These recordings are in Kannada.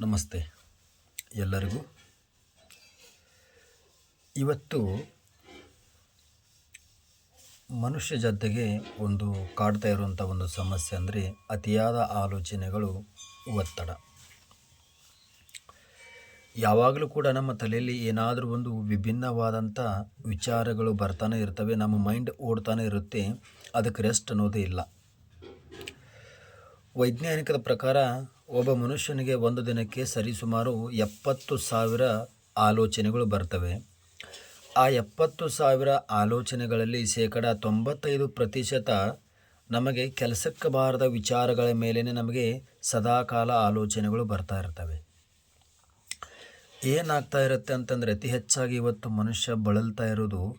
ನಮಸ್ತೆ ಎಲ್ಲರಿಗೂ. ಇವತ್ತು ಮನುಷ್ಯ ಜೊತೆಗೆ ಒಂದು ಕಾಡ್ತಾ ಇರುವಂಥ ಒಂದು ಸಮಸ್ಯೆ ಅಂದರೆ ಅತಿಯಾದ ಆಲೋಚನೆಗಳು, ಒತ್ತಡ. ಯಾವಾಗಲೂ ಕೂಡ ನಮ್ಮ ತಲೆಯಲ್ಲಿ ಏನಾದರೂ ಒಂದು ವಿಭಿನ್ನವಾದಂಥ ವಿಚಾರಗಳು ಬರ್ತಾನೆ ಇರ್ತವೆ, ನಮ್ಮ ಮೈಂಡ್ ಓಡ್ತಾನೆ ಇರುತ್ತೆ, ಅದಕ್ಕೆ ರೆಸ್ಟ್ ಅನ್ನೋದೇ ಇಲ್ಲ. ವೈಜ್ಞಾನಿಕದ ಪ್ರಕಾರ ಒಬ್ಬ ಮನುಷ್ಯನಿಗೆ ಒಂದು ದಿನಕ್ಕೆ ಸರಿಸುಮಾರು ಎಪ್ಪತ್ತು ಸಾವಿರ ಆಲೋಚನೆಗಳು ಬರ್ತವೆ. ಆ ಎಪ್ಪತ್ತು ಸಾವಿರ ಆಲೋಚನೆಗಳಲ್ಲಿ ಶೇಕಡ ತೊಂಬತ್ತೈದು ಪ್ರತಿಶತ ನಮಗೆ ಕೆಲಸಕ್ಕೆ ಬಾರದ ವಿಚಾರಗಳ ಮೇಲೇ ನಮಗೆ ಸದಾಕಾಲ ಆಲೋಚನೆಗಳು ಬರ್ತಾ ಇರ್ತವೆ. ಏನಾಗ್ತಾ ಇರುತ್ತೆ ಅಂತಂದರೆ ಅತಿ ಹೆಚ್ಚಾಗಿ ಇವತ್ತು ಮನುಷ್ಯ ಬಳಲ್ತಾ ಇರೋದು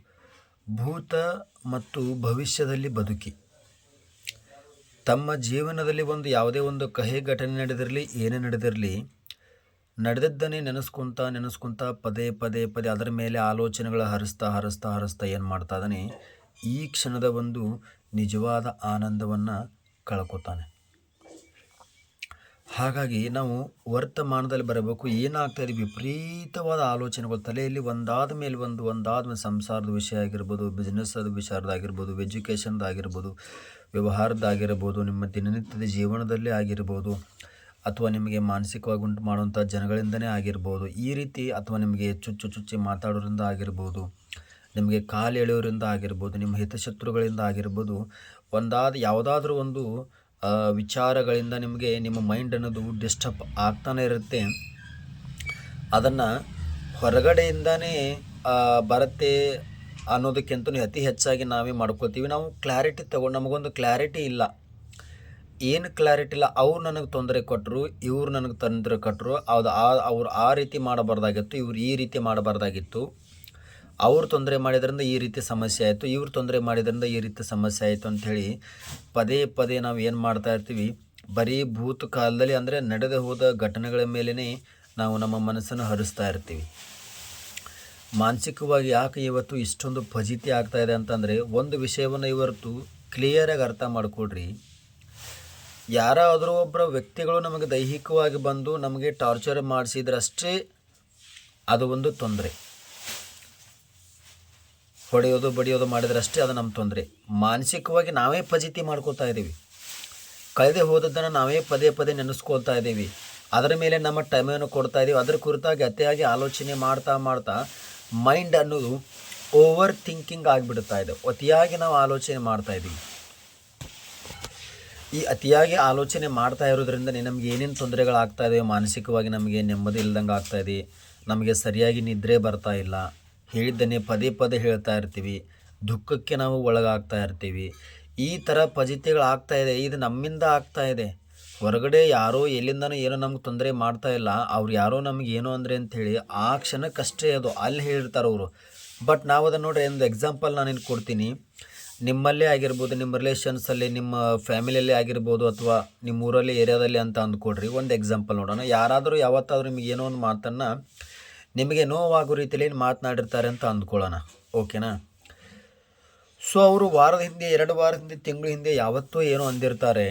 ಭೂತ ಮತ್ತು ಭವಿಷ್ಯದಲ್ಲಿ ಬದುಕಿ. ತಮ್ಮ ಜೀವನದಲ್ಲಿ ಒಂದು ಯಾವುದೇ ಒಂದು ಕಹಿ ಘಟನೆ ನಡೆದಿರಲಿ, ಏನೇ ನಡೆದಿರಲಿ, ನಡೆದದ್ದನ್ನೇ ನೆನೆಸ್ಕೊತ ನೆನೆಸ್ಕೊತ ಪದೇ ಪದೇ ಪದೇ ಅದರ ಮೇಲೆ ಆಲೋಚನೆಗಳು ಹರಿಸ್ತಾ ಹರಿಸ್ತಾ ಹರಿಸ್ತಾ ಏನು ಮಾಡ್ತಾ ಇದ್ದಾನೆ, ಈ ಕ್ಷಣದ ಒಂದು ನಿಜವಾದ ಆನಂದವನ್ನು ಕಳ್ಕೊತಾನೆ. ಹಾಗಾಗಿ ನಾವು ವರ್ತಮಾನದಲ್ಲಿ ಬರಬೇಕು, ಏನಾಗ್ತಾ ಇದೆ? ವಿಪರೀತವಾದ ಆಲೋಚನೆಗಳು, ತಲೆಯಲ್ಲಿ ಒಂದಾದ ಮೇಲೆ ಒಂದು, ಒಂದಾದ ಮೇಲೆ ಸಂಸಾರದ ವಿಷಯ ಆಗಿರ್ಬೋದು ಬಿಸ್ನೆಸ್ಸದ ವಿಚಾರದಾಗಿರ್ಬೋದು ಎಜುಕೇಷನ್ದಾಗಿರ್ಬೋದು ವ್ಯವಹಾರದ್ದಾಗಿರ್ಬೋದು ನಿಮ್ಮ ದಿನನಿತ್ಯದ ಜೀವನದಲ್ಲೇ ಆಗಿರ್ಬೋದು, ಅಥವಾ ನಿಮಗೆ ಮಾನಸಿಕವಾಗಿ ಉಂಟು ಮಾಡುವಂಥ ಜನಗಳಿಂದನೇ ಆಗಿರ್ಬೋದು, ಈ ರೀತಿ ಅಥವಾ ನಿಮಗೆ ಚುಚ್ಚು ಚುಚ್ಚಿ ಮಾತಾಡೋರಿಂದ ಆಗಿರ್ಬೋದು, ನಿಮಗೆ ಕಾಲು ಎಳೆಯೋರಿಂದ ಆಗಿರ್ಬೋದು, ನಿಮ್ಮ ಹಿತಶತ್ರುಗಳಿಂದ ಆಗಿರ್ಬೋದು, ಒಂದಾದ, ಯಾವುದಾದ್ರೂ ಒಂದು ವಿಚಾರಗಳಿಂದ ನಿಮಗೆ ನಿಮ್ಮ ಮೈಂಡ್ ಅನ್ನೋದು ಡಿಸ್ಟರ್ಬ್ ಆಗ್ತಾನೆ ಇರುತ್ತೆ. ಅದನ್ನು ಹೊರಗಡೆಯಿಂದನೇ ಬರುತ್ತೆ ಅನ್ನೋದಕ್ಕಿಂತ ಅತಿ ಹೆಚ್ಚಾಗಿ ನಾವೇ ಮಾಡ್ಕೋತೀವಿ ನಾವು ಕ್ಲಾರಿಟಿ ತಗೊಂಡು, ನಮಗೊಂದು ಕ್ಲಾರಿಟಿ ಇಲ್ಲ. ಏನು ಕ್ಲಾರಿಟಿ ಇಲ್ಲ? ಅವ್ರು ನನಗೆ ತೊಂದರೆ ಕೊಟ್ಟರು ಇವ್ರು ನನಗೆ ತೊಂದರೆ ಕೊಟ್ಟರು ಅದು ಆ, ಅವ್ರು ಆ ರೀತಿ ಮಾಡಬಾರ್ದಾಗಿತ್ತು, ಇವ್ರು ಈ ರೀತಿ ಮಾಡಬಾರ್ದಾಗಿತ್ತು. ಅವ್ರು ತೊಂದರೆ ಮಾಡಿದ್ರಿಂದ ಈ ರೀತಿ ಸಮಸ್ಯೆ ಆಯಿತು, ಇವ್ರು ತೊಂದರೆ ಮಾಡಿದ್ರಿಂದ ಈ ರೀತಿ ಸಮಸ್ಯೆ ಆಯಿತು ಅಂಥೇಳಿ ಪದೇ ಪದೇ ನಾವು ಏನು ಮಾಡ್ತಾ ಇರ್ತೀವಿ, ಬರೀ ಭೂತ ಕಾಲದಲ್ಲಿ ಅಂದರೆ ನಡೆದು ಹೋದ ಘಟನೆಗಳ ಮೇಲೇ ನಾವು ನಮ್ಮ ಮನಸ್ಸನ್ನು ಹರಿಸ್ತಾ ಇರ್ತೀವಿ. ಮಾನಸಿಕವಾಗಿ ಯಾಕೆ ಇವತ್ತು ಇಷ್ಟೊಂದು ಫಜಿತಿ ಆಗ್ತಾ ಇದೆ ಅಂತಂದರೆ ಒಂದು ವಿಷಯವನ್ನು ಇವತ್ತು ಕ್ಲಿಯರಾಗಿ ಅರ್ಥ ಮಾಡಿಕೊಡ್ರಿ. ಯಾರಾದರೂ ಒಬ್ಬರ ವ್ಯಕ್ತಿಗಳು ನಮಗೆ ದೈಹಿಕವಾಗಿ ಬಂದು ನಮಗೆ ಟಾರ್ಚರ್ ಮಾಡಿಸಿದ್ರಷ್ಟೇ ಅದು ಒಂದು ತೊಂದರೆ. ಹೊಡೆಯೋದು, ಬಡಿಯೋದು ಮಾಡಿದ್ರಷ್ಟೇ ಅದು ನಮ್ಮ ತೊಂದರೆ. ಮಾನಸಿಕವಾಗಿ ನಾವೇ ಪಜಿತಿ ಮಾಡ್ಕೋತಾ ಇದ್ದೀವಿ. ಕಳೆದೇ ಹೋದದ್ದನ್ನು ನಾವೇ ಪದೇ ಪದೇ ನೆನೆಸ್ಕೊಳ್ತಾ ಇದ್ದೀವಿ. ಅದರ ಮೇಲೆ ನಮ್ಮ ಟೈಮನ್ನು ಕೊಡ್ತಾ ಇದ್ದೀವಿ. ಅದರ ಕುರಿತಾಗಿ ಅತಿಯಾಗಿ ಆಲೋಚನೆ ಮಾಡ್ತಾ ಮಾಡ್ತಾ ಮೈಂಡ್ ಅನ್ನೋದು ಓವರ್ ಥಿಂಕಿಂಗ್ ಆಗಿಬಿಡ್ತಾ ಇದೆ. ಅತಿಯಾಗಿ ನಾವು ಆಲೋಚನೆ ಮಾಡ್ತಾ ಇದ್ದೀವಿ. ಈ ಅತಿಯಾಗಿ ಆಲೋಚನೆ ಮಾಡ್ತಾ ಇರೋದ್ರಿಂದ ನಮಗೆ ಏನೇನು ತೊಂದರೆಗಳಾಗ್ತಾ ಇದೆ ಮಾನಸಿಕವಾಗಿ ನಮಗೆ ನೆಮ್ಮದಿ ಇಲ್ದಂಗೆ ಇದೆ. ನಮಗೆ ಸರಿಯಾಗಿ ನಿದ್ರೆ ಬರ್ತಾ ಇಲ್ಲ. ಹೇಳಿದ್ದನ್ನೇ ಪದೇ ಪದೇ ಹೇಳ್ತಾ ಇರ್ತೀವಿ. ದುಃಖಕ್ಕೆ ನಾವು ಒಳಗಾಗ್ತಾ ಇರ್ತೀವಿ. ಈ ಥರ ಫಜಿತಿಗಳು ಆಗ್ತಾ ಇದೆ, ಇದು ನಮ್ಮಿಂದ ಆಗ್ತಾ ಇದೆ. ಹೊರಗಡೆ ಯಾರೋ ಎಲ್ಲಿಂದನೂ ಏನೋ ನಮ್ಗೆ ತೊಂದರೆ ಮಾಡ್ತಾ ಇಲ್ಲ, ಅವ್ರು ಯಾರೋ ನಮ್ಗೆ ಏನೋ ಅಂದರೆ ಅಂಥೇಳಿ ಆ ಕ್ಷಣಕ್ಕಷ್ಟೇ ಅದು ಅಲ್ಲಿ ಹೇಳಿರ್ತಾರೆ ಅವರು. ಬಟ್ ನಾವು ಅದನ್ನು ನೋಡ್ರಿ, ಒಂದು ಎಕ್ಸಾಂಪಲ್ ನಾನು ನಿನ್ಗೆ ಕೊಡ್ತೀನಿ. ನಿಮ್ಮಲ್ಲೇ ಆಗಿರ್ಬೋದು, ನಿಮ್ಮ ರಿಲೇಷನ್ಸಲ್ಲಿ ನಿಮ್ಮ ಫ್ಯಾಮಿಲಿಯಲ್ಲಿ ಆಗಿರ್ಬೋದು ಅಥವಾ ನಿಮ್ಮ ಊರಲ್ಲಿ ಏರಿಯಾದಲ್ಲಿ ಅಂತ ಅಂದ್ಕೊಡ್ರಿ, ಒಂದು ಎಕ್ಸಾಂಪಲ್ ನೋಡೋಣ. ಯಾರಾದರೂ ಯಾವತ್ತಾದರೂ ನಿಮಗೆ ಏನೋ ಒಂದು ಮಾತನ್ನು ನಿಮಗೆ ನೋವಾಗೋ ರೀತಿಯಲ್ಲಿ ಮಾತನಾಡಿರ್ತಾರೆ ಅಂತ ಅಂದ್ಕೊಳ್ಳೋಣ. ಓಕೆನಾ ಸೊ ಅವರು ವಾರದ ಹಿಂದೆ, ಎರಡು ವಾರದ ಹಿಂದೆ, ತಿಂಗಳ ಹಿಂದೆ ಯಾವತ್ತೂ ಏನೋ ಅಂದಿರ್ತಾರೆ.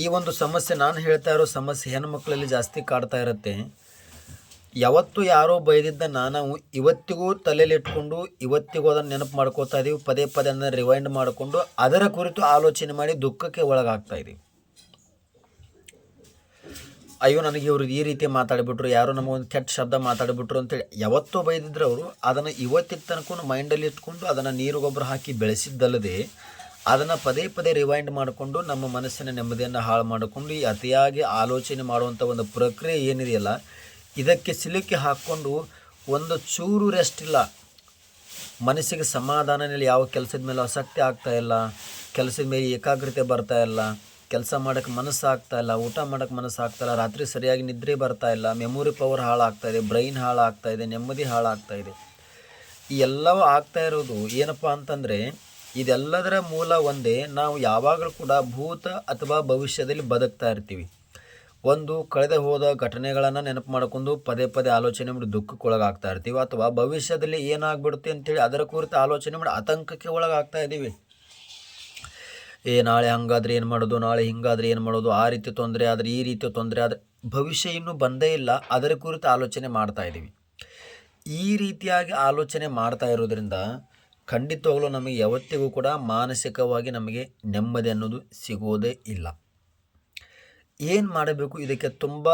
ಈ ಒಂದು ಸಮಸ್ಯೆ ನಾನು ಹೇಳ್ತಾ ಇರೋ ಸಮಸ್ಯೆ ಹೆಣ್ಮಕ್ಳಲ್ಲಿ ಜಾಸ್ತಿ ಕಾಡ್ತಾ ಇರುತ್ತೆ. ಯಾವತ್ತು ಯಾರೋ ಬೈದಿದ್ದ ನಾನು ಇವತ್ತಿಗೂ ತಲೆಯಲ್ಲಿ ಇಟ್ಕೊಂಡು, ಇವತ್ತಿಗೂ ಅದನ್ನು ನೆನಪು ಮಾಡ್ಕೋತಾ ಇದ್ದೀವಿ ಪದೇ ಪದೇ ಅದನ್ನು ರಿವೈಂಡ್ ಮಾಡಿಕೊಂಡು ಅದರ ಕುರಿತು ಆಲೋಚನೆ ಮಾಡಿ ದುಃಖಕ್ಕೆ ಒಳಗಾಗ್ತಾ ಇದ್ದೀವಿ ಅಯ್ಯೋ, ನನಗೆ ಇವರು ಈ ರೀತಿ ಮಾತಾಡಿಬಿಟ್ರು, ಯಾರೋ ನಮಗೊಂದು ಕೆಟ್ಟ ಶಬ್ದ ಮಾತಾಡಿಬಿಟ್ರು ಅಂತೇಳಿ ಯಾವತ್ತೋ ಬೈದಿದ್ರು ಅವರು. ಅದನ್ನು ಇವತ್ತಿನ ತನಕ ಮೈಂಡಲ್ಲಿ ಇಟ್ಕೊಂಡು ಅದನ್ನು ನೀರು ಗೊಬ್ಬರ ಹಾಕಿ ಬೆಳೆಸಿದ್ದಲ್ಲದೆ ಅದನ್ನು ಪದೇ ಪದೇ ರಿವೈಂಡ್ ಮಾಡಿಕೊಂಡು ನಮ್ಮ ಮನಸ್ಸಿನ ನೆಮ್ಮದಿಯನ್ನು ಹಾಳು ಮಾಡಿಕೊಂಡು ಈ ಅತಿಯಾಗಿ ಆಲೋಚನೆ ಮಾಡುವಂಥ ಒಂದು ಪ್ರಕ್ರಿಯೆ ಏನಿದೆಯಲ್ಲ, ಇದಕ್ಕೆ ಸಿಲುಕಿ ಹಾಕ್ಕೊಂಡು ಒಂದು ಚೂರು ರೆಸ್ಟ್ ಇಲ್ಲ. ಮನಸ್ಸಿಗೆ ಸಮಾಧಾನದಲ್ಲಿ ಯಾವ ಕೆಲಸದ ಮೇಲೆ ಆಸಕ್ತಿ ಆಗ್ತಾ ಇಲ್ಲ, ಕೆಲಸದ ಮೇಲೆ ಏಕಾಗ್ರತೆ ಬರ್ತಾ ಇಲ್ಲ ಕೆಲಸ ಮಾಡೋಕ್ಕೆ ಮನಸ್ಸು ಆಗ್ತಾ ಇಲ್ಲ, ಊಟ ಮಾಡೋಕ್ಕೆ ಮನಸ್ಸು ಆಗ್ತಾ ಇಲ್ಲ, ರಾತ್ರಿ ಸರಿಯಾಗಿ ನಿದ್ರೆ ಬರ್ತಾ ಇಲ್ಲ ಮೆಮೊರಿ ಪವರ್ ಹಾಳಾಗ್ತಾ ಇದೆ ಬ್ರೈನ್ ಹಾಳಾಗ್ತಾ ಇದೆ, ನೆಮ್ಮದಿ ಹಾಳಾಗ್ತಾ ಇದೆ. ಈ ಎಲ್ಲವೂ ಆಗ್ತಾ ಇರೋದು ಏನಪ್ಪ ಅಂತಂದರೆ, ಇದೆಲ್ಲದರ ಮೂಲ ಒಂದೇ ನಾವು ಯಾವಾಗಲೂ ಕೂಡ ಭೂತ ಅಥವಾ ಭವಿಷ್ಯದಲ್ಲಿ ಬದುಕ್ತಾ ಇರ್ತೀವಿ. ಒಂದು ಕಳೆದ ಹೋದ ಘಟನೆಗಳನ್ನು ನೆನಪು ಮಾಡಿಕೊಂಡು ಪದೇ ಪದೇ ಆಲೋಚನೆ ಮಾಡಿ ದುಃಖಕ್ಕೆ ಒಳಗಾಗ್ತಾ ಇರ್ತೀವಿ ಅಥವಾ ಭವಿಷ್ಯದಲ್ಲಿ ಏನಾಗ್ಬಿಡುತ್ತೆ ಅಂತೇಳಿ ಅದರ ಕುರಿತು ಆಲೋಚನೆ ಮಾಡಿ ಆತಂಕಕ್ಕೆ ಒಳಗಾಗ್ತಾ ಇದ್ದೀವಿ. ಏ, ನಾಳೆ ಹಂಗಾದ್ರೆ ಏನು ಮಾಡೋದು? ನಾಳೆ ಹಿಂಗಾದ್ರೆ ಏನು ಮಾಡೋದು? ಆ ರೀತಿ ತೊಂದರೆ ಆದರೆ, ಈ ರೀತಿ ತೊಂದರೆ ಆದರೆ, ಭವಿಷ್ಯ ಇನ್ನೂ ಬಂದೇ ಇಲ್ಲ. ಅದರ ಕುರಿತು ಆಲೋಚನೆ ಮಾಡ್ತಾ ಇದ್ದೀವಿ ಈ ರೀತಿಯಾಗಿ ಆಲೋಚನೆ ಮಾಡ್ತಾ ಇರೋದ್ರಿಂದ ಖಂಡಿತವಾಗಲೂ ನಮಗೆ ಯಾವತ್ತಿಗೂ ಕೂಡ ಮಾನಸಿಕವಾಗಿ ನಮಗೆ ನೆಮ್ಮದಿ ಅನ್ನೋದು ಸಿಗೋದೇ ಇಲ್ಲ. ಏನು ಮಾಡಬೇಕು? ಇದಕ್ಕೆ ತುಂಬ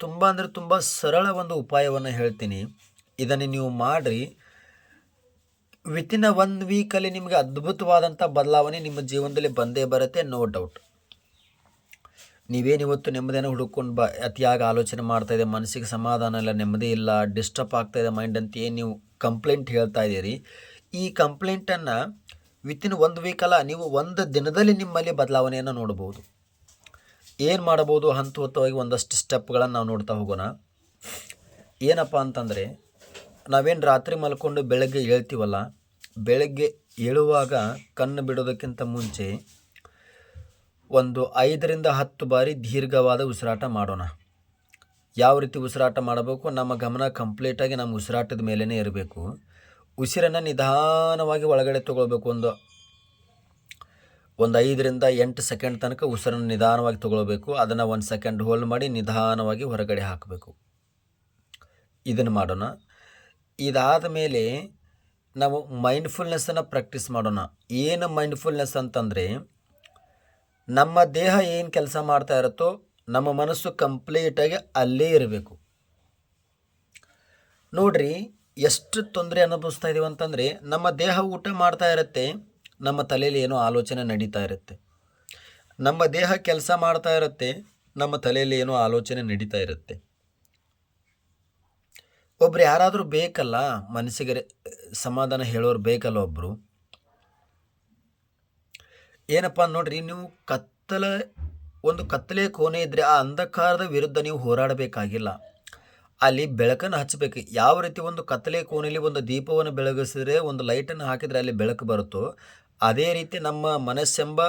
ತುಂಬ ಅಂದರೆ ತುಂಬ ಸರಳ ಒಂದು ಉಪಾಯವನ್ನು ಹೇಳ್ತೀನಿ. ಇದನ್ನು ನೀವು ಮಾಡಿರಿ. ವಿತಿನ್ ಅ ಒನ್ ವೀಕಲ್ಲಿ ನಿಮಗೆ ಅದ್ಭುತವಾದಂಥ ಬದಲಾವಣೆ ನಿಮ್ಮ ಜೀವನದಲ್ಲಿ ಬಂದೇ ಬರುತ್ತೆ ನೋ ಡೌಟ್ ನೀವೇನು ಇವತ್ತು ನೆಮ್ಮದಿಯನ್ನು ಹುಡುಕೊಂಡು ಬ, ಅತಿಯಾಗಿ ಆಲೋಚನೆ ಮಾಡ್ತಾ ಇದೆ ಮನಸ್ಸಿಗೆ ಸಮಾಧಾನ ಇಲ್ಲ, ನೆಮ್ಮದಿ ಇಲ್ಲ ಡಿಸ್ಟರ್ಬ್ ಆಗ್ತಾ ಇದೆ ಮೈಂಡ್ ಅಂತ ಏನು ನೀವು ಕಂಪ್ಲೇಂಟ್ ಹೇಳ್ತಾ ಇದ್ದೀರಿ, ಈ ಕಂಪ್ಲೇಂಟನ್ನು ವಿತಿನ್ ಒಂದು ವೀಕಲ್ಲ ನೀವು ಒಂದು ದಿನದಲ್ಲಿ ನಿಮ್ಮಲ್ಲಿ ಬದಲಾವಣೆಯನ್ನು ನೋಡ್ಬೋದು. ಏನು ಮಾಡ್ಬೋದು ಹಂತ ಹಂತವಾಗಿ ಒಂದಷ್ಟು ಸ್ಟೆಪ್ಗಳನ್ನು ನಾವು ನೋಡ್ತಾ ಹೋಗೋಣ. ಏನಪ್ಪ ಅಂತಂದರೆ, ನಾವೇನು ರಾತ್ರಿ ಮಲ್ಕೊಂಡು ಬೆಳಗ್ಗೆ ಹೇಳ್ತೀವಲ್ಲ ಬೆಳಗ್ಗೆ ಏಳುವಾಗ ಕಣ್ಣು ಬಿಡೋದಕ್ಕಿಂತ ಮುಂಚೆ ಒಂದು ಐದರಿಂದ ಹತ್ತು ಬಾರಿ ದೀರ್ಘವಾದ ಉಸಿರಾಟ ಮಾಡೋಣ. ಯಾವ ರೀತಿ ಉಸಿರಾಟ ಮಾಡಬೇಕು? ನಮ್ಮ ಗಮನ ಕಂಪ್ಲೀಟಾಗಿ ನಮ್ಮ ಉಸಿರಾಟದ ಮೇಲೇ ಇರಬೇಕು. ಉಸಿರನ್ನು ನಿಧಾನವಾಗಿ ಒಳಗಡೆ ತಗೊಳ್ಬೇಕು. ಒಂದು ಒಂದು ಐದರಿಂದ ಎಂಟು ಸೆಕೆಂಡ್ ತನಕ ಉಸಿರನ್ನು ನಿಧಾನವಾಗಿ ತಗೊಳ್ಬೇಕು. ಅದನ್ನು ಒಂದು ಸೆಕೆಂಡ್ ಹೋಲ್ಡ್ ಮಾಡಿ ನಿಧಾನವಾಗಿ ಹೊರಗಡೆ ಹಾಕಬೇಕು. ಇದನ್ನು ಮಾಡೋಣ. ಇದಾದ ಮೇಲೆ ನಾವು ಮೈಂಡ್ಫುಲ್ನೆಸ್ಸನ್ನು ಪ್ರಾಕ್ಟೀಸ್ ಮಾಡೋಣ. ಏನು ಮೈಂಡ್ಫುಲ್ನೆಸ್ ಅಂತಂದರೆ, ನಮ್ಮ ದೇಹ ಏನು ಕೆಲಸ ಮಾಡ್ತಾ ಇರುತ್ತೋ, ನಮ್ಮ ಮನಸ್ಸು ಕಂಪ್ಲೀಟಾಗಿ ಅಲ್ಲೇ ಇರಬೇಕು. ನೋಡ್ರಿ, ಎಷ್ಟು ತೊಂದರೆ ಅನುಭವಿಸ್ತಾ ಇದ್ದೀವಿ ಅಂತಂದರೆ, ನಮ್ಮ ದೇಹ ಊಟ ಮಾಡ್ತಾ ಇರುತ್ತೆ, ನಮ್ಮ ತಲೆಯಲ್ಲಿ ಏನೋ ಆಲೋಚನೆ ನಡೀತಾ ಇರುತ್ತೆ. ನಮ್ಮ ದೇಹ ಕೆಲಸ ಮಾಡ್ತಾ ಇರುತ್ತೆ, ನಮ್ಮ ತಲೆಯಲ್ಲಿ ಏನೋ ಆಲೋಚನೆ ನಡೀತಾ ಇರುತ್ತೆ. ಒಬ್ರು ಯಾರಾದರೂ ಬೇಕಲ್ಲ, ಮನಸ್ಸಿಗೆ ಸಮಾಧಾನ ಹೇಳೋರು ಬೇಕಲ್ಲ ಒಬ್ಬರು ಏನಪ್ಪ ನೋಡ್ರಿ, ನೀವು ಕತ್ತಲ, ಒಂದು ಕತ್ತಲೆ ಕೋಣೆ ಇದ್ದರೆ ಆ ಅಂಧಕಾರದ ವಿರುದ್ಧ ನೀವು ಹೋರಾಡಬೇಕಾಗಿಲ್ಲ. ಅಲ್ಲಿ ಬೆಳಕನ್ನು ಹಚ್ಚಬೇಕು. ಯಾವ ರೀತಿ ಒಂದು ಕತ್ತಲೆ ಕೋಣೆಯಲ್ಲಿ ಒಂದು ದೀಪವನ್ನು ಬೆಳಗಿಸಿದ್ರೆ, ಒಂದು ಲೈಟನ್ನು ಹಾಕಿದರೆ ಅಲ್ಲಿ ಬೆಳಕು ಬರುತ್ತೋ, ಅದೇ ರೀತಿ ನಮ್ಮ ಮನಸ್ಸೆಂಬ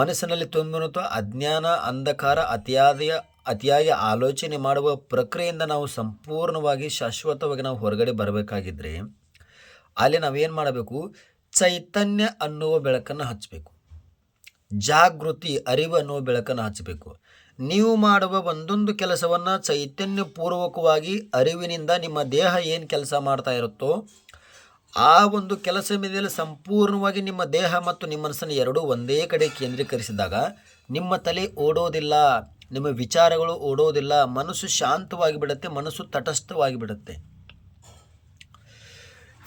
ಮನಸ್ಸಿನಲ್ಲಿ ತುಂಬಿರುತ್ತೋ ಅಜ್ಞಾನ, ಅಂಧಕಾರ ಅತಿಯಾದ ಅತಿಯಾಗಿ ಆಲೋಚನೆ ಮಾಡುವ ಪ್ರಕ್ರಿಯೆಯಿಂದ ನಾವು ಸಂಪೂರ್ಣವಾಗಿ ಶಾಶ್ವತವಾಗಿ ನಾವು ಹೊರಗಡೆ ಬರಬೇಕಾಗಿದ್ದರೆ ಅಲ್ಲಿ ನಾವೇನು ಮಾಡಬೇಕು? ಚೈತನ್ಯ ಅನ್ನುವ ಬೆಳಕನ್ನು ಹಚ್ಚಬೇಕು ಜಾಗೃತಿ, ಅರಿವು ಅನ್ನುವ ಬೆಳಕನ್ನು ಹಚ್ಚಬೇಕು ನೀವು ಮಾಡುವ ಒಂದೊಂದು ಕೆಲಸವನ್ನು ಚೈತನ್ಯಪೂರ್ವಕವಾಗಿ ಅರಿವಿನಿಂದ ನಿಮ್ಮ ದೇಹ ಏನು ಕೆಲಸ ಮಾಡ್ತಾ ಇರುತ್ತೋ, ಆ ಒಂದು ಕೆಲಸ ಮೇಲೆ ಸಂಪೂರ್ಣವಾಗಿ ನಿಮ್ಮ ದೇಹ ಮತ್ತು ನಿಮ್ಮ ಮನಸ್ಸನ್ನು ಎರಡೂ ಒಂದೇ ಕಡೆ ಕೇಂದ್ರೀಕರಿಸಿದಾಗ ನಿಮ್ಮ ತಲೆ ಓಡೋದಿಲ್ಲ. ನಿಮ್ಮ ವಿಚಾರಗಳು ಓಡೋದಿಲ್ಲ, ಮನಸ್ಸು ಶಾಂತವಾಗಿ ಬಿಡುತ್ತೆ ಮನಸ್ಸು ತಟಸ್ಥವಾಗಿ ಬಿಡುತ್ತೆ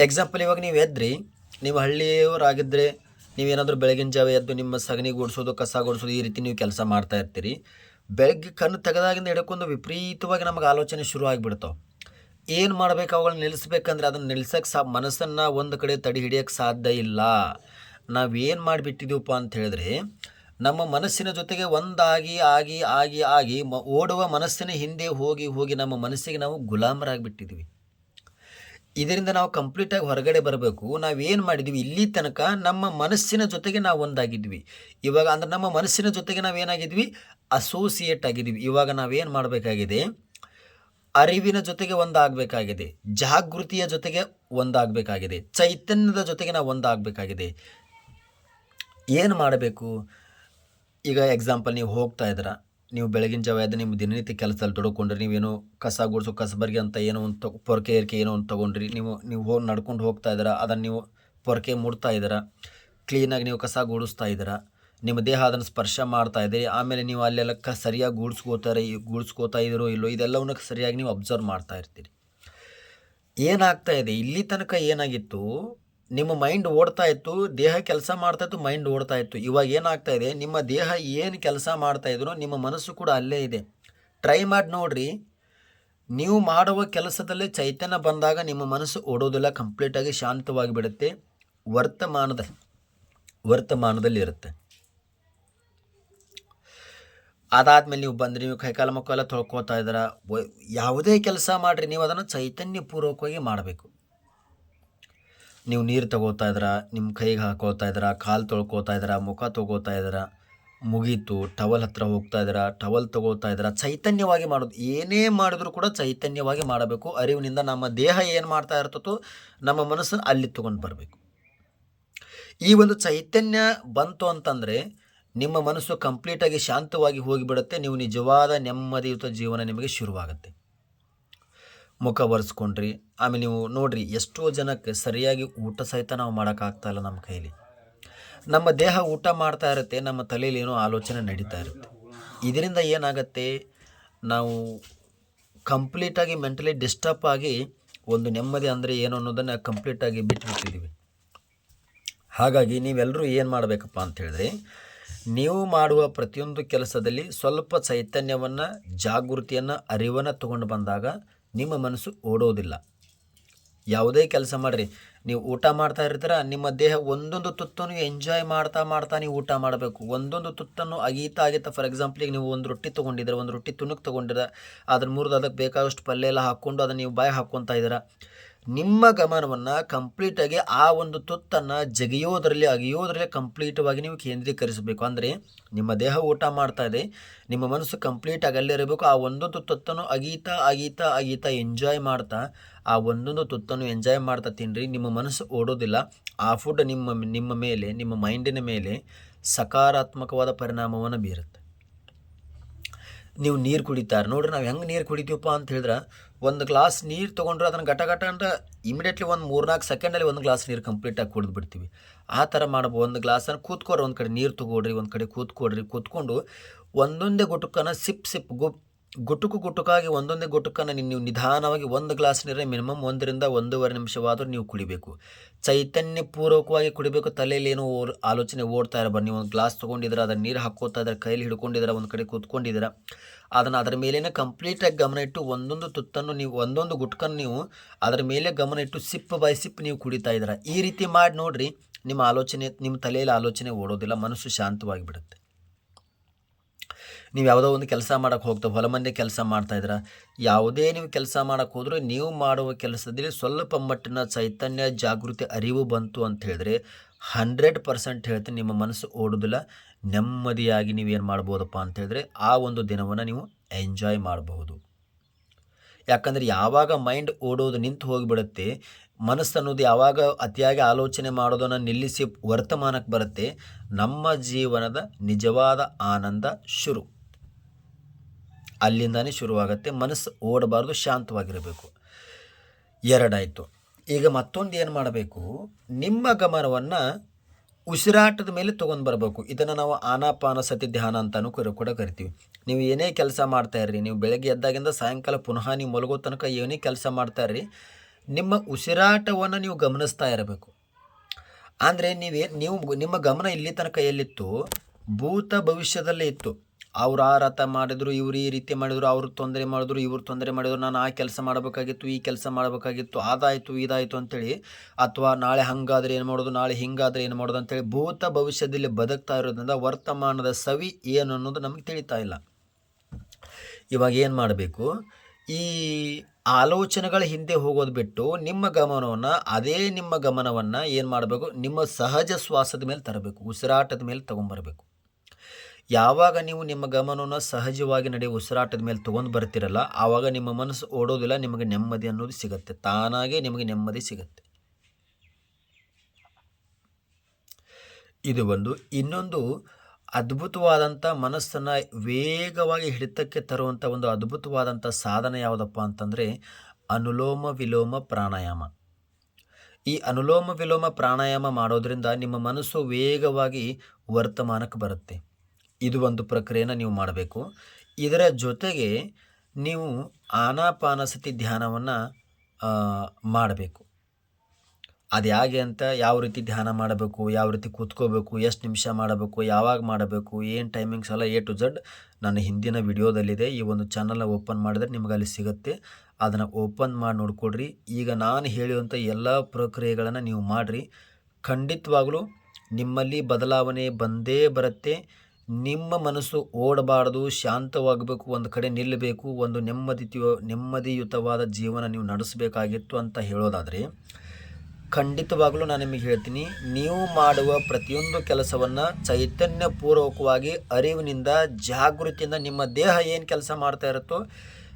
ಎಕ್ಸಾಂಪಲ್ ಇವಾಗ ನೀವು ಎದ್ರಿ, ನೀವು ಹಳ್ಳಿಯವರಾಗಿದ್ದರೆ ನೀವೇನಾದರೂ ಬೆಳಗಿನ ಜಾವ ಎದ್ದು ನಿಮ್ಮ ಸಗಣಿ ಗುಡಿಸೋದು ಕಸ ಗುಡಿಸೋದು ಈ ರೀತಿ ನೀವು ಕೆಲಸ ಮಾಡ್ತಾ ಇರ್ತೀರಿ. ಬೆಳಗ್ಗೆ ಕಣ್ಣು ತೆಗೆದಾಗಿಂದ ಹಿಡ್ಕೊಂಡು ವಿಪರೀತವಾಗಿ ನಮಗೆ ಆಲೋಚನೆ ಶುರು ಆಗಿಬಿಡ್ತಾವೆ. ಏನು ಮಾಡಬೇಕು ಅವುಗಳನ್ನ ನಿಲ್ಲಿಸ್ಬೇಕಂದ್ರೆ ಅದನ್ನು ನಿಲ್ಸಕ್ಕೆ ಸಾ, ಮನಸ್ಸನ್ನು ಒಂದು ಕಡೆ ತಡೆ ಹಿಡಿಯೋಕ್ಕೆ ಸಾಧ್ಯ ಇಲ್ಲ. ನಾವೇನು ಮಾಡಿಬಿಟ್ಟಿದ್ದೀವಪ್ಪ ಅಂತ ಹೇಳಿದ್ರೆ ನಮ್ಮ ಮನಸ್ಸಿನ ಜೊತೆಗೆ ಒಂದಾಗಿ, ಆಗಿ ಆಗಿ ಆಗಿ ಮ ಓಡುವ ಮನಸ್ಸಿನ ಹಿಂದೆ ಹೋಗಿ ಹೋಗಿ ನಮ್ಮ ಮನಸ್ಸಿಗೆ ನಾವು ಗುಲಾಮರಾಗಿಬಿಟ್ಟಿದ್ವಿ. ಇದರಿಂದ ನಾವು ಕಂಪ್ಲೀಟಾಗಿ ಹೊರಗಡೆ ಬರಬೇಕು. ನಾವೇನು ಮಾಡಿದ್ವಿ? ಇಲ್ಲಿ ತನಕ ನಮ್ಮ ಮನಸ್ಸಿನ ಜೊತೆಗೆ ನಾವು ಒಂದಾಗಿದ್ವಿ. ಇವಾಗ ಅಂದ್ರೆ ನಮ್ಮ ಮನಸ್ಸಿನ ಜೊತೆಗೆ ನಾವೇನಾಗಿದ್ವಿ ಅಸೋಸಿಯೇಟ್ ಆಗಿದ್ವಿ. ಇವಾಗ ನಾವೇನು ಮಾಡಬೇಕಾಗಿದೆ? ಅರಿವಿನ ಜೊತೆಗೆ ಒಂದಾಗಬೇಕಾಗಿದೆ. ಜಾಗೃತಿಯ ಜೊತೆಗೆ ಒಂದಾಗಬೇಕಾಗಿದೆ. ಚೈತನ್ಯದ ಜೊತೆಗೆ ನಾವು ಒಂದಾಗಬೇಕಾಗಿದೆ. ಏನು ಮಾಡಬೇಕು? ಈಗ ಎಕ್ಸಾಂಪಲ್ ನೀವು ಹೋಗ್ತಾ ಇದ್ರ ನೀವು ಬೆಳಗಿನ ಜಾವ ಎದ್ದು ನಿಮ್ಮ ದಿನನಿತ್ಯ ಕೆಲಸದಲ್ಲಿ ತೊಡ್ಕೊಂಡ್ರಿ, ನೀವೇನೋ ಕಸ ಗುಡಿಸೋ ಕಸಬರ್ಗೆ ಅಂತ ಏನೋ ಒಂದು ತೊ ಪೊರಕೆ ಏರಿಕೆ ಏನೋ ಒಂದು ತೊಗೊಂಡ್ರಿ, ನೀವು ನೀವು ಹೋಗಿ ನಡ್ಕೊಂಡು ಹೋಗ್ತಾ ಇದ್ದೀರ, ಅದನ್ನು ನೀವು ಪೊರಕೆ ಮುಡ್ತಾ ಇದ್ದೀರ ಕ್ಲೀನಾಗಿ ನೀವು ಕಸ ಗೂಡಿಸ್ತಾ ಇದ್ದೀರ, ನಿಮ್ಮ ದೇಹ ಅದನ್ನು ಸ್ಪರ್ಶ ಮಾಡ್ತಾ ಇದ್ದೀರಿ, ಆಮೇಲೆ ನೀವು ಅಲ್ಲೆಲ್ಲ ಕ, ಸರಿಯಾಗಿ ಗೂಡಿಸ್ಕೋತಾರೆ ಗೂಡಿಸ್ಕೋತಾ ಇದ್ದೀರೋ ಇಲ್ಲೋ, ಇದೆಲ್ಲವನ್ನು ಸರಿಯಾಗಿ ನೀವು ಅಬ್ಸರ್ವ್ ಮಾಡ್ತಾ ಇರ್ತೀರಿ. ಏನಾಗ್ತಾ ಇದೆ, ಇಲ್ಲಿ ತನಕ ಏನಾಗಿತ್ತು ನಿಮ್ಮ ಮೈಂಡ್ ಓಡ್ತಾ ಇತ್ತು, ದೇಹ ಕೆಲಸ ಮಾಡ್ತಾ ಇತ್ತು ಮೈಂಡ್ ಓಡ್ತಾ ಇತ್ತು. ಇವಾಗ ಏನಾಗ್ತಾ ಇದೆ, ನಿಮ್ಮ ದೇಹ ಏನು ಕೆಲಸ ಮಾಡ್ತಾ ಇದ್ರು ನಿಮ್ಮ ಮನಸ್ಸು ಕೂಡ ಅಲ್ಲೇ ಇದೆ. ಟ್ರೈ ಮಾಡಿ ನೋಡ್ರಿ. ನೀವು ಮಾಡುವ ಕೆಲಸದಲ್ಲಿ ಚೈತನ್ಯ ಬಂದಾಗ ನಿಮ್ಮ ಮನಸ್ಸು ಓಡೋದಿಲ್ಲ ಕಂಪ್ಲೀಟಾಗಿ ಶಾಂತವಾಗಿ ಬಿಡುತ್ತೆ. ವರ್ತಮಾನದ, ವರ್ತಮಾನದಲ್ಲಿ ಇರುತ್ತೆ. ಅದಾದ್ಮೇಲೆ ನೀವು ಬಂದ್ರಿ, ನೀವು ಕೈಕಾಲ ಮುಖ ತೊಳ್ಕೊತಾ ಇದ್ದೀರ. ಯಾವುದೇ ಕೆಲಸ ಮಾಡಿರಿ, ನೀವು ಅದನ್ನು ಚೈತನ್ಯಪೂರ್ವಕವಾಗಿ ಮಾಡಬೇಕು. ನೀವು ನೀರು ತಗೋತಾ ಇದ್ದೀರಾ, ನಿಮ್ಮ ಕೈಗೆ ಹಾಕೋತಾ ಇದ್ದೀರಾ, ಕಾಲು ತೊಳ್ಕೊತಾ ಇದ್ದೀರಾ, ಮುಖ ತೊಗೋತಾ ಇದ್ದೀರಾ, ಮುಗೀತು, ಟವಲ್ ಹತ್ರ ಹೋಗ್ತಾ ಇದ್ದೀರಾ, ಟವಲ್ ತಗೋತಾ ಇದ್ದೀರಾ, ಚೈತನ್ಯವಾಗಿ ಮಾಡೋದು. ಏನೇ ಮಾಡಿದ್ರೂ ಕೂಡ ಚೈತನ್ಯವಾಗಿ ಮಾಡಬೇಕು. ಅರಿವಿನಿಂದ ನಮ್ಮ ದೇಹ ಏನು ಮಾಡ್ತಾ ಇರ್ತತೋ ನಮ್ಮ ಮನಸ್ಸನ್ನು ಅಲ್ಲಿ ತೊಗೊಂಡು ಬರಬೇಕು. ಈ ಒಂದು ಚೈತನ್ಯ ಬಂತು ಅಂತಂದರೆ ನಿಮ್ಮ ಮನಸ್ಸು ಕಂಪ್ಲೀಟಾಗಿ ಶಾಂತವಾಗಿ ಹೋಗಿಬಿಡುತ್ತೆ. ನೀವು ನಿಜವಾದ ನೆಮ್ಮದಿಯುತ ಜೀವನ ನಿಮಗೆ ಶುರುವಾಗುತ್ತೆ. ಮುಖ ಒರೆಸ್ಕೊಂಡ್ರಿ. ಆಮೇಲೆ ನೀವು ನೋಡಿರಿ, ಎಷ್ಟೋ ಜನಕ್ಕೆ ಸರಿಯಾಗಿ ಊಟ ಸಹಿತ ನಾವು ಮಾಡೋಕ್ಕಾಗ್ತಾ ಇಲ್ಲ ನಮ್ಮ ಕೈಲಿ. ನಮ್ಮ ದೇಹ ಊಟ ಮಾಡ್ತಾ ಇರುತ್ತೆ, ನಮ್ಮ ತಲೆಯಲ್ಲಿ ಏನೋ ಆಲೋಚನೆ ನಡೀತಾ ಇರುತ್ತೆ. ಇದರಿಂದ ಏನಾಗುತ್ತೆ, ನಾವು ಕಂಪ್ಲೀಟಾಗಿ ಮೆಂಟಲಿ ಡಿಸ್ಟರ್ಬ್ ಆಗಿ ಒಂದು ನೆಮ್ಮದಿ ಅಂದರೆ ಏನು ಅನ್ನೋದನ್ನು ಕಂಪ್ಲೀಟಾಗಿ ಬಿಟ್ಬಿಟ್ಟಿದ್ದೀವಿ ಹಾಗಾಗಿ ನೀವೆಲ್ಲರೂ ಏನು ಮಾಡಬೇಕಪ್ಪ ಅಂತ ಹೇಳಿದ್ರೆ, ನೀವು ಮಾಡುವ ಪ್ರತಿಯೊಂದು ಕೆಲಸದಲ್ಲಿ ಸ್ವಲ್ಪ ಚೈತನ್ಯವನ್ನು, ಜಾಗೃತಿಯನ್ನು, ಅರಿವನ್ನು ತಗೊಂಡು ಬಂದಾಗ ನಿಮ್ಮ ಮನಸ್ಸು ಓಡೋದಿಲ್ಲ. ಯಾವುದೇ ಕೆಲಸ ಮಾಡಿರಿ. ನೀವು ಊಟ ಮಾಡ್ತಾ ಇರ್ತೀರ, ನಿಮ್ಮ ದೇಹ ಒಂದೊಂದು ತುತ್ತನ್ನು ಎಂಜಾಯ್ ಮಾಡ್ತಾ ಮಾಡ್ತಾ ನೀವು ಊಟ ಮಾಡಬೇಕು. ಒಂದೊಂದು ತುತ್ತನ್ನು ಅಗೀತಾ ಆಗೀತಾ ಫಾರ್ ಎಕ್ಸಾಂಪಲ್ ಈಗ ನೀವು ಒಂದು ರೊಟ್ಟಿ ತೊಗೊಂಡಿದ್ದೀರ ಒಂದು ರೊಟ್ಟಿ ತುಣುಕ್ ತೊಗೊಂಡಿರ ಅದ್ರ ಮುರಿದು ಅದಕ್ಕೆ ಬೇಕಾದಷ್ಟು ಪಲ್ಯ ಎಲ್ಲ ಹಾಕ್ಕೊಂಡು ಅದನ್ನು ನೀವು ಬಾಯಿ ಹಾಕ್ಕೊತಾ ಇದ್ದೀರ. ನಿಮ್ಮ ಗಮನವನ್ನು ಕಂಪ್ಲೀಟಾಗಿ ಆ ಒಂದು ತುತ್ತನ್ನು ಜಗಿಯೋದರಲ್ಲಿ, ಅಗಿಯೋದರಲ್ಲಿ ಕಂಪ್ಲೀಟವಾಗಿ ನೀವು ಕೇಂದ್ರೀಕರಿಸಬೇಕು. ಅಂದರೆ ನಿಮ್ಮ ದೇಹ ಊಟ ಮಾಡ್ತಾ ಇದೆ, ನಿಮ್ಮ ಮನಸ್ಸು ಕಂಪ್ಲೀಟಾಗಿ ಅಲ್ಲಿರಬೇಕು ಆ ಒಂದೊಂದು ತುತ್ತನ್ನು ಅಗೀತಾ ಅಗೀತಾ ಅಗೀತಾ ಎಂಜಾಯ್ ಮಾಡ್ತಾ, ಆ ಒಂದೊಂದು ತುತ್ತನ್ನು ಎಂಜಾಯ್ ಮಾಡ್ತಾ ತಿನ್ನಿರಿ ನಿಮ್ಮ ಮನಸ್ಸು ಓಡೋದಿಲ್ಲ. ಆ ಫುಡ್ ನಿಮ್ಮ ನಿಮ್ಮ ಮೇಲೆ, ನಿಮ್ಮ ಮೈಂಡಿನ ಮೇಲೆ ಸಕಾರಾತ್ಮಕವಾದ ಪರಿಣಾಮವನ್ನು ಬೀರುತ್ತೆ. ನೀವು ನೀರು ಕುಡಿತಾರೆ. ನೋಡ್ರಿ ನಾವು ಹೆಂಗೆ ನೀರು ಕುಡಿತೀವಪ್ಪ ಅಂತ ಹೇಳಿದ್ರೆ ಒಂದು ಗ್ಲಾಸ್ ನೀರು ತೊಗೊಂಡ್ರೆ ಅದನ್ನು ಘಟ ಘಟ ಅಂದ್ರೆ ಇಮಿಡಿಯೇಟ್ಲಿ ಒಂದು ಮೂರ್ನಾಲ್ಕು ಸೆಕೆಂಡಲ್ಲಿ ಒಂದು ಗ್ಲಾಸ್ ನೀರು ಕಂಪ್ಲೀಟಾಗಿ ಕುಡಿದು ಬಿಡ್ತೀವಿ. ಆ ಥರ ಮಾಡ್ಬೋದು ಒಂದು ಗ್ಲಾಸನ್ನು ಕೂತ್ಕೊಡ್ರಿ ಒಂದು ಕಡೆ ನೀರು ತೊಗೊಡ್ರಿ ಒಂದು ಕಡೆ ಕೂತ್ಕೊಡ್ರಿ ಕೂತ್ಕೊಂಡು ಒಂದೊಂದೇ ಗುಟುಕನ್ನು ಸಿಪ್ ಸಿಪ್ ಗು ಗುಟುಕು ಗುಟುಕಾಗಿ ಒಂದೊಂದೇ ಗುಟುಕನ್ನು ನೀವು ನಿಧಾನವಾಗಿ ಒಂದು ಗ್ಲಾಸ್ ನೀರೇ ಮಿನಿಮಮ್ ಒಂದರಿಂದ ಒಂದೂವರೆ ನಿಮಿಷವಾದರೂ ನೀವು ಕುಡಿಬೇಕು. ಚೈತನ್ಯ ಪೂರ್ವಕವಾಗಿ ಕುಡಿಬೇಕು, ತಲೆಯಲ್ಲಿ ಏನು ಓರ್ ಆಲೋಚನೆ ಓಡ್ತಾ ಇರಬಾರ್ದು ನೀವು ಒಂದು ಗ್ಲಾಸ್ ತೊಗೊಂಡಿದ್ರೆ ಅದನ್ನು ನೀರು ಹಾಕೋತಾ ಇದ್ರೆ, ಕೈಲಿ ಹಿಡ್ಕೊಂಡಿದ್ದೀರ ಒಂದು ಕಡೆ ಕೂತ್ಕೊಂಡಿದ್ದೀರ? ಅದನ್ನು ಅದರ ಮೇಲೇ ಕಂಪ್ಲೀಟಾಗಿ ಗಮನ ಇಟ್ಟು ಒಂದೊಂದು ತುತ್ತನ್ನು ನೀವು, ಒಂದೊಂದು ಗುಟ್ಕನ್ನು ನೀವು ಅದರ ಮೇಲೆ ಗಮನ ಇಟ್ಟು ಸಿಪ್ ಬೈ ಸಿಪ್ ನೀವು ಕುಡಿತಾ ಇದ್ದೀರ? ಈ ರೀತಿ ಮಾಡಿ ನೋಡಿರಿ, ನಿಮ್ಮ ಆಲೋಚನೆ, ನಿಮ್ಮ ತಲೆಯಲ್ಲಿ ಆಲೋಚನೆ ಓಡೋದಿಲ್ಲ, ಮನಸ್ಸು ಶಾಂತವಾಗಿ ಬಿಡುತ್ತೆ ನೀವು ಯಾವುದೋ ಒಂದು ಕೆಲಸ ಮಾಡೋಕ್ಕೆ ಹೋಗ್ತಾ, ಹೊಲ ಮಂದಿ ಕೆಲಸ ಮಾಡ್ತಾಯಿದ್ರೆ ಯಾವುದೇ ನೀವು ಕೆಲಸ ಮಾಡೋಕ್ಕೆ ಹೋದರೂ ನೀವು ಮಾಡುವ ಕೆಲಸದಲ್ಲಿ ಸ್ವಲ್ಪ ಮಟ್ಟಿನ ಚೈತನ್ಯ, ಜಾಗೃತಿ, ಅರಿವು ಬಂತು ಅಂತ ಹೇಳಿದ್ರೆ ಹಂಡ್ರೆಡ್ ಪರ್ಸೆಂಟ್ ಹೇಳ್ತೀನಿ, ನಿಮ್ಮ ಮನಸ್ಸು ಓಡೋದಿಲ್ಲ, ನೆಮ್ಮದಿಯಾಗಿ ನೀವೇನು ಮಾಡ್ಬೋದಪ್ಪ ಅಂತ ಹೇಳಿದ್ರೆ ಆ ಒಂದು ದಿನವನ್ನು ನೀವು ಎಂಜಾಯ್ ಮಾಡಬಹುದು. ಯಾಕಂದರೆ ಯಾವಾಗ ಮೈಂಡ್ ಓಡೋದು ನಿಂತು ಹೋಗಿಬಿಡುತ್ತೆ ಮನಸ್ಸು ಅನ್ನೋದು ಯಾವಾಗ ಅತಿಯಾಗಿ ಆಲೋಚನೆ ಮಾಡೋದನ್ನು ನಿಲ್ಲಿಸಿ ವರ್ತಮಾನಕ್ಕೆ ಬರುತ್ತೆ, ನಮ್ಮ ಜೀವನದ ನಿಜವಾದ ಆನಂದ ಶುರು. ಅಲ್ಲಿಂದನೇ ಶುರುವಾಗುತ್ತೆ, ಮನಸ್ಸು ಓಡಬಾರ್ದು, ಶಾಂತವಾಗಿರಬೇಕು. ಎರಡಾಯಿತು. ಈಗ ಮತ್ತೊಂದು ಏನು ಮಾಡಬೇಕು? ನಿಮ್ಮ ಗಮನವನ್ನು ಉಸಿರಾಟದ ಮೇಲೆ ತೊಗೊಂಡು ಬರಬೇಕು. ಇದನ್ನು ನಾವು ಆನಾಪಾನಸತಿ ಧ್ಯಾನ ಅಂತಲೂ ಕೂಡ ಕರಿತೀವಿ. ನೀವು ಏನೇ ಕೆಲಸ ಮಾಡ್ತಾ ಇರ್ರಿ, ನೀವು ಬೆಳಗ್ಗೆ ಎದ್ದಾಗಿಂದ ಸಾಯಂಕಾಲ ಪುನಃ ನೀವು ಮಲಗೋ ತನಕ ಏನೇ ಕೆಲಸ ಮಾಡ್ತಾ ಇರ್ರಿ, ನಿಮ್ಮ ಉಸಿರಾಟವನ್ನು ನೀವು ಗಮನಿಸ್ತಾ ಇರಬೇಕು. ಅಂದರೆ ನೀವೇ ನೀವು ನಿಮ್ಮ ಗಮನ ಇಲ್ಲಿ ತನಕ ಎಲ್ಲಿತ್ತು? ಭೂತ ಭವಿಷ್ಯದಲ್ಲೇ ಇತ್ತು. ಅವ್ರು ಆ ರಥ ಮಾಡಿದ್ರು, ಇವ್ರು ಈ ರೀತಿ ಮಾಡಿದ್ರು, ಅವ್ರು ತೊಂದರೆ ಮಾಡಿದ್ರು, ಇವ್ರು ತೊಂದರೆ ಮಾಡಿದ್ರು, ನಾನು ಆ ಕೆಲಸ ಮಾಡಬೇಕಾಗಿತ್ತು, ಈ ಕೆಲಸ ಮಾಡಬೇಕಾಗಿತ್ತು, ಅದಾಯಿತು, ಇದಾಯಿತು ಅಂತೇಳಿ, ಅಥವಾ ನಾಳೆ ಹಂಗಾದ್ರೆ ಏನು ಮಾಡೋದು, ನಾಳೆ ಹಿಂಗಾದ್ರೆ ಏನು ಮಾಡೋದು ಅಂತೇಳಿ ಭೂತ ಭವಿಷ್ಯದಲ್ಲಿ ಬದುಕ್ತಾ ಇರೋದ್ರಿಂದ ವರ್ತಮಾನದ ಸವಿ ಏನು ಅನ್ನೋದು ನಮಗೆ ತಿಳಿತಾ ಇಲ್ಲ. ಇವಾಗ ಏನು ಮಾಡಬೇಕು? ಈ ಆಲೋಚನೆಗಳ ಹಿಂದೆ ಹೋಗೋದು ಬಿಟ್ಟು ನಿಮ್ಮ ಗಮನವನ್ನು, ಅದೇ ನಿಮ್ಮ ಗಮನವನ್ನು ಏನು ಮಾಡಬೇಕು? ನಿಮ್ಮ ಸಹಜ ಶ್ವಾಸದ ಮೇಲೆ ತರಬೇಕು, ಉಸಿರಾಟದ ಮೇಲೆ ತೊಗೊಂಬರ್ಬೇಕು. ಯಾವಾಗ ನೀವು ನಿಮ್ಮ ಗಮನವನ್ನು ಸಹಜವಾಗಿ ನಡೆಯುವ ಉಸಿರಾಟದ ಮೇಲೆ ತೊಗೊಂಡು ಬರ್ತಿರಲ್ಲ, ಆವಾಗ ನಿಮ್ಮ ಮನಸ್ಸು ಓಡೋದಿಲ್ಲ, ನಿಮಗೆ ನೆಮ್ಮದಿ ಅನ್ನೋದು ಸಿಗುತ್ತೆ. ತಾನಾಗೆ ನಿಮಗೆ ನೆಮ್ಮದಿ ಸಿಗುತ್ತೆ. ಇದು ಒಂದು. ಇನ್ನೊಂದು ಅದ್ಭುತವಾದಂಥ ಮನಸ್ಸನ್ನು ವೇಗವಾಗಿ ಹಿಡಿತಕ್ಕೆ ತರುವಂಥ ಒಂದು ಅದ್ಭುತವಾದಂಥ ಸಾಧನೆ ಯಾವುದಪ್ಪ ಅಂತಂದರೆ, ಅನುಲೋಮ ವಿಲೋಮ ಪ್ರಾಣಾಯಾಮ. ಈ ಅನುಲೋಮ ವಿಲೋಮ ಪ್ರಾಣಾಯಾಮ ಮಾಡೋದರಿಂದ ನಿಮ್ಮ ಮನಸ್ಸು ವೇಗವಾಗಿ ವರ್ತಮಾನಕ್ಕೆ ಬರುತ್ತೆ. ಇದು ಒಂದು ಪ್ರಕ್ರಿಯೆನ ನೀವು ಮಾಡಬೇಕು. ಇದರ ಜೊತೆಗೆ ನೀವು ಆನಾಪಾನಸತಿ ಧ್ಯಾನವನ್ನು ಮಾಡಬೇಕು. ಅದು ಹೇಗೆ ಅಂತ ಯಾವ ರೀತಿ ಧ್ಯಾನ ಮಾಡಬೇಕು, ಯಾವ ರೀತಿ ಕೂತ್ಕೋಬೇಕು, ಎಷ್ಟು ನಿಮಿಷ ಮಾಡಬೇಕು, ಯಾವಾಗ ಮಾಡಬೇಕು, ಏನು ಟೈಮಿಂಗ್ಸ್ ಎಲ್ಲ ಎ ಟು ಜಡ್ ನನ್ನ ಹಿಂದಿನ ವಿಡಿಯೋದಲ್ಲಿದೆ. ಈ ಒಂದು ಚಾನಲ್ನ ಓಪನ್ ಮಾಡಿದ್ರೆ ನಿಮ್ಗೆ ಅಲ್ಲಿ ಸಿಗುತ್ತೆ. ಅದನ್ನು ಓಪನ್ ಮಾಡಿ ನೋಡ್ಕೊಡ್ರಿ. ಈಗ ನಾನು ಹೇಳುವಂಥ ಎಲ್ಲ ಪ್ರಕ್ರಿಯೆಗಳನ್ನು ನೀವು ಮಾಡಿರಿ. ಖಂಡಿತವಾಗಲೂ ನಿಮ್ಮಲ್ಲಿ ಬದಲಾವಣೆ ಬಂದೇ ಬರುತ್ತೆ. ನಿಮ್ಮ ಮನಸ್ಸು ಓಡಬಾರ್ದು, ಶಾಂತವಾಗಬೇಕು, ಒಂದು ಕಡೆ ನಿಲ್ಲಬೇಕು, ಒಂದು ನೆಮ್ಮದಿ ನೆಮ್ಮದಿಯುತವಾದ ಜೀವನ ನೀವು ನಡೆಸಬೇಕಾಗಿತ್ತು ಅಂತ ಹೇಳೋದಾದರೆ, ಖಂಡಿತವಾಗಲೂ ನಾನು ನಿಮಗೆ ಹೇಳ್ತೀನಿ, ನೀವು ಮಾಡುವ ಪ್ರತಿಯೊಂದು ಕೆಲಸವನ್ನು ಚೈತನ್ಯಪೂರ್ವಕವಾಗಿ ಅರಿವಿನಿಂದ, ಜಾಗೃತಿಯಿಂದ ನಿಮ್ಮ ದೇಹ ಏನು ಕೆಲಸ ಮಾಡ್ತಾ ಇರುತ್ತೋ,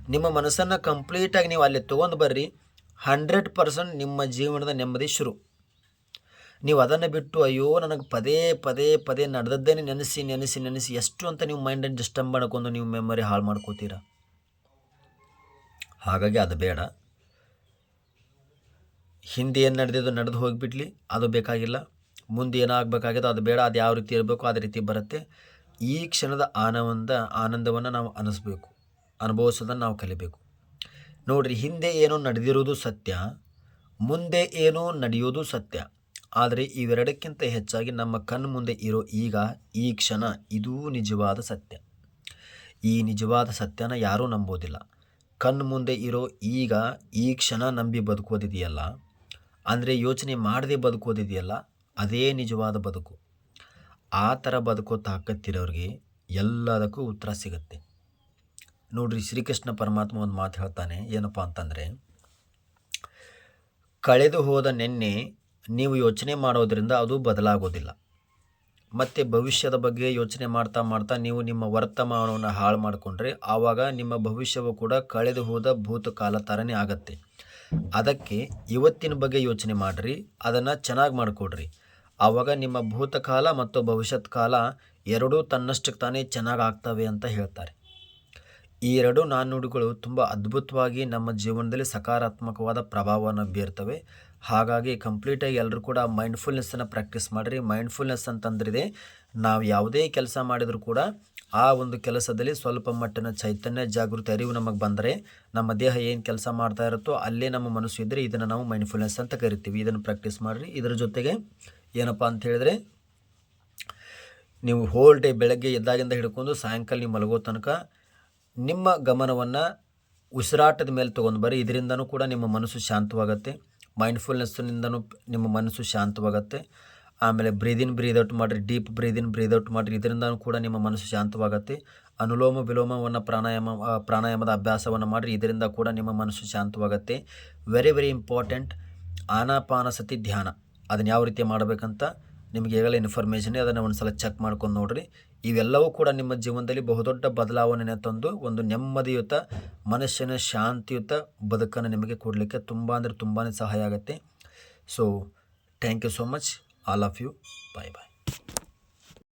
ನಿಮ್ಮ ಮನಸ್ಸನ್ನು ಕಂಪ್ಲೀಟಾಗಿ ನೀವು ಅಲ್ಲಿ ತೊಗೊಂಡು ಬರ್ರಿ. ಹಂಡ್ರೆಡ್ ಪರ್ಸೆಂಟ್ ನಿಮ್ಮ ಜೀವನದ ನೆಮ್ಮದಿ ಶುರು. ನೀವು ಅದನ್ನು ಬಿಟ್ಟು, ಅಯ್ಯೋ, ನನಗೆ ಪದೇ ಪದೇ ಪದೇ ನಡೆದದ್ದೇನೆ ನೆನೆಸಿ ನೆನೆಸಿ ನೆನೆಸಿ ಎಷ್ಟು ಅಂತ ನೀವು ಮೈಂಡನ್ನು ಡಿಸ್ಟರ್ಬ್ ಮಾಡ್ಕೊಂಡು ನೀವು ಮೆಮೊರಿ ಹಾಳು ಮಾಡ್ಕೋತೀರ? ಹಾಗಾಗಿ ಅದು ಬೇಡ. ಹಿಂದೆ ಏನು ನಡೆದಿದ್ದು ನಡೆದು ಹೋಗಿಬಿಡ್ಲಿ, ಅದು ಬೇಕಾಗಿಲ್ಲ. ಮುಂದೆ ಏನಾಗಬೇಕಾಗಿದೆ ಅದು ಬೇಡ, ಅದು ಯಾವ ರೀತಿ ಇರಬೇಕು ಅದೇ ರೀತಿ ಬರುತ್ತೆ. ಈ ಕ್ಷಣದ ಆನಂದ, ಆನಂದವನ್ನು ನಾವು ಅನಿಸ್ಬೇಕು, ಅನುಭವಿಸೋದನ್ನು ನಾವು ಕಲಿಬೇಕು. ನೋಡಿರಿ, ಹಿಂದೆ ಏನೋ ನಡೆದಿರೋದು ಸತ್ಯ, ಮುಂದೆ ಏನೋ ನಡೆಯೋದು ಸತ್ಯ. ಆದರೆ ಇವೆರಡಕ್ಕಿಂತ ಹೆಚ್ಚಾಗಿ ನಮ್ಮ ಕಣ್ಣು ಮುಂದೆ ಇರೋ ಈಗ, ಈ ಕ್ಷಣ ಇದೂ ನಿಜವಾದ ಸತ್ಯ. ಈ ನಿಜವಾದ ಸತ್ಯನ ಯಾರೂ ನಂಬೋದಿಲ್ಲ. ಕಣ್ಣು ಮುಂದೆ ಇರೋ ಈಗ, ಈ ಕ್ಷಣ ನಂಬಿ ಬದುಕೋದಿದೆಯಲ್ಲ? ಅಂದರೆ ಯೋಚನೆ ಮಾಡದೆ ಬದುಕೋದಿದೆಯಲ್ಲ? ಅದೇ ನಿಜವಾದ ಬದುಕು. ಆ ಥರ ಬದುಕೋ ತಾಕತ್ತಿರೋರಿಗೆ ಎಲ್ಲದಕ್ಕೂ ಉತ್ತರ ಸಿಗುತ್ತೆ. ನೋಡ್ರಿ, ಶ್ರೀಕೃಷ್ಣ ಪರಮಾತ್ಮ ಒಂದು ಮಾತು ಹೇಳ್ತಾನೆ, ಏನಪ್ಪ ಅಂತಂದರೆ, ಕಳೆದು ಹೋದ ನಿನ್ನೆ ನೀವು ಯೋಚನೆ ಮಾಡೋದರಿಂದ ಅದು ಬದಲಾಗೋದಿಲ್ಲ. ಮತ್ತು ಭವಿಷ್ಯದ ಬಗ್ಗೆ ಯೋಚನೆ ಮಾಡ್ತಾ ಮಾಡ್ತಾ ನೀವು ನಿಮ್ಮ ವರ್ತಮಾನವನ್ನು ಹಾಳು ಮಾಡಿಕೊಂಡ್ರೆ ಆವಾಗ ನಿಮ್ಮ ಭವಿಷ್ಯವು ಕೂಡ ಕಳೆದು ಹೋದ ಭೂತಕಾಲ ಥರನೇ ಆಗತ್ತೆ. ಅದಕ್ಕೆ ಇವತ್ತಿನ ಬಗ್ಗೆ ಯೋಚನೆ ಮಾಡಿರಿ, ಅದನ್ನು ಚೆನ್ನಾಗಿ ಮಾಡಿಕೊಡ್ರಿ. ಆವಾಗ ನಿಮ್ಮ ಭೂತಕಾಲ ಮತ್ತು ಭವಿಷ್ಯತ್ ಕಾಲ ಎರಡೂ ತನ್ನಷ್ಟಕ್ಕೆ ತಾನೇ ಚೆನ್ನಾಗಿ ಆಗ್ತವೆ ಅಂತ ಹೇಳ್ತಾರೆ. ಈ ಎರಡು ನಾಣ್ಣುಡಿಗಳು ತುಂಬ ಅದ್ಭುತವಾಗಿ ನಮ್ಮ ಜೀವನದಲ್ಲಿ ಸಕಾರಾತ್ಮಕವಾದ ಪ್ರಭಾವವನ್ನು ಬೀರ್ತವೆ. ಹಾಗಾಗಿ ಕಂಪ್ಲೀಟಾಗಿ ಎಲ್ಲರೂ ಕೂಡ ಮೈಂಡ್ಫುಲ್ನೆಸ್ಸನ್ನು ಪ್ರಾಕ್ಟೀಸ್ ಮಾಡಿರಿ. ಮೈಂಡ್ಫುಲ್ನೆಸ್ ಅಂತಂದ್ರಿದೆ, ನಾವು ಯಾವುದೇ ಕೆಲಸ ಮಾಡಿದರೂ ಕೂಡ ಆ ಒಂದು ಕೆಲಸದಲ್ಲಿ ಸ್ವಲ್ಪ ಮಟ್ಟಿನ ಚೈತನ್ಯ, ಜಾಗೃತಿ, ಅರಿವು ನಮಗೆ ಬಂದರೆ ನಮ್ಮ ದೇಹ ಏನು ಕೆಲಸ ಮಾಡ್ತಾ ಇರುತ್ತೋ ಅಲ್ಲೇ ನಮ್ಮ ಮನಸ್ಸು ಇದ್ದರೆ ಇದನ್ನು ನಾವು ಮೈಂಡ್ಫುಲ್ನೆಸ್ ಅಂತ ಕರಿತೀವಿ. ಇದನ್ನು ಪ್ರಾಕ್ಟೀಸ್ ಮಾಡಿರಿ. ಇದರ ಜೊತೆಗೆ ಏನಪ್ಪ ಅಂತ ಹೇಳಿದ್ರೆ, ನೀವು ಹೋಲ್ ಡೇ ಬೆಳಗ್ಗೆ ಎದ್ದಾಗಿಂದ ಹಿಡ್ಕೊಂಡು ಸಾಯಂಕಾಲ ನೀವು ಮಲಗೋ ತನಕ ನಿಮ್ಮ ಗಮನವನ್ನು ಉಸಿರಾಟದ ಮೇಲೆ ತೊಗೊಂಡು ಬರ್ರಿ. ಇದರಿಂದನೂ ಕೂಡ ನಿಮ್ಮ ಮನಸ್ಸು ಶಾಂತವಾಗುತ್ತೆ. ಮೈಂಡ್ಫುಲ್ನೆಸ್ನಿಂದನೂ ನಿಮ್ಮ ಮನಸ್ಸು ಶಾಂತವಾಗುತ್ತೆ. ಆಮೇಲೆ ಬ್ರೀದಿನ್ ಬ್ರೀದ್ ಔಟ್ ಮಾಡಿರಿ. Deep breathe in breathe out ಮಾಡಿರಿ. ಇದರಿಂದನೂ ಕೂಡ ನಿಮ್ಮ ಮನಸ್ಸು ಶಾಂತವಾಗುತ್ತೆ. ಅನುಲೋಮ ವಿಲೋಮವನ್ನು ಪ್ರಾಣಾಯಾಮ ಪ್ರಾಣಾಯಾಮದ ಅಭ್ಯಾಸವನ್ನು ಮಾಡಿರಿ. ಇದರಿಂದ ಕೂಡ ನಿಮ್ಮ ಮನಸ್ಸು ಶಾಂತವಾಗುತ್ತೆ. ವೆರಿ ವೆರಿ ಇಂಪಾರ್ಟೆಂಟ್ ಆನಾಪಾನಸತಿ ಧ್ಯಾನ. ಅದನ್ನು ಯಾವ ರೀತಿ ಮಾಡಬೇಕಂತ ನಿಮಗೆ ಈಗಲೇ ಇನ್ಫಾರ್ಮೇಷನ್ ಅದನ್ನು ಒಂದು ಸಲ ಚೆಕ್ ಮಾಡ್ಕೊಂಡು ನೋಡಿರಿ. ಇವೆಲ್ಲವೂ ಕೂಡ ನಿಮ್ಮ ಜೀವನದಲ್ಲಿ ಬಹುದೊಡ್ಡ ಬದಲಾವಣೆಯನ್ನು ತಂದು ಒಂದು ನೆಮ್ಮದಿಯುತ, ಮನಸ್ಸಿನ ಶಾಂತಿಯುತ ಬದುಕನ್ನು ನಿಮಗೆ ಕೊಡಲಿಕ್ಕೆ ತುಂಬ ಅಂದರೆ ತುಂಬಾ ಸಹಾಯ ಆಗುತ್ತೆ. So thank you so much all of you bye bye